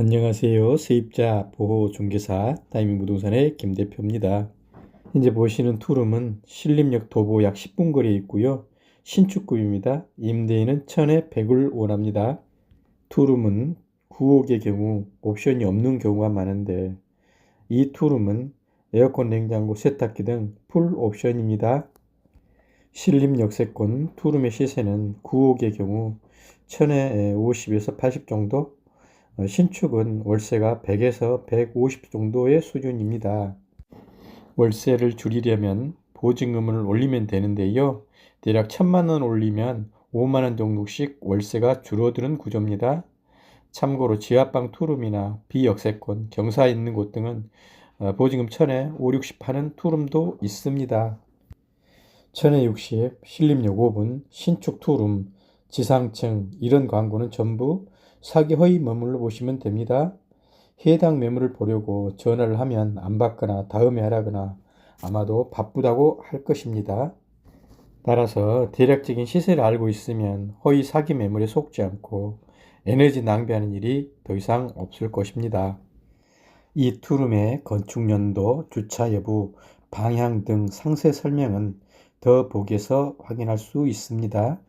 안녕하세요. 세입자 보호 중개사 타이밍 부동산의 김 대표입니다. 현재 보시는 투룸은 신림역 도보 약 10분 거리에 있고요. 신축급입니다. 임대인은 1000에 100을 원합니다. 투룸은 9억의 경우 옵션이 없는 경우가 많은데 이 투룸은 에어컨, 냉장고, 세탁기 등 풀 옵션입니다. 신림 역세권 투룸의 시세는 9억의 경우 1000에 50에서 80 정도 어, 신축은 월세가 100에서 150 정도의 수준입니다. 월세를 줄이려면 보증금을 올리면 되는데요. 대략 1000만 원 올리면 5만 원 정도씩 월세가 줄어드는 구조입니다. 참고로 지하방 투룸이나 비역세권, 경사 있는 곳 등은 어, 보증금 1000에 5, 60 하는 투룸도 있습니다. 1000에 60, 신림역 5분, 신축 투룸, 지상층 이런 광고는 전부 사기 허위 매물로 보시면 됩니다. 해당 매물을 보려고 전화를 하면 안 받거나 다음에 하라거나 아마도 바쁘다고 할 것입니다. 따라서 대략적인 시세를 알고 있으면 허위 사기 매물에 속지 않고 에너지 낭비하는 일이 더 이상 없을 것입니다. 이 투룸의 건축 연도, 주차 여부, 방향 등 상세 설명은 더 보기에서 확인할 수 있습니다.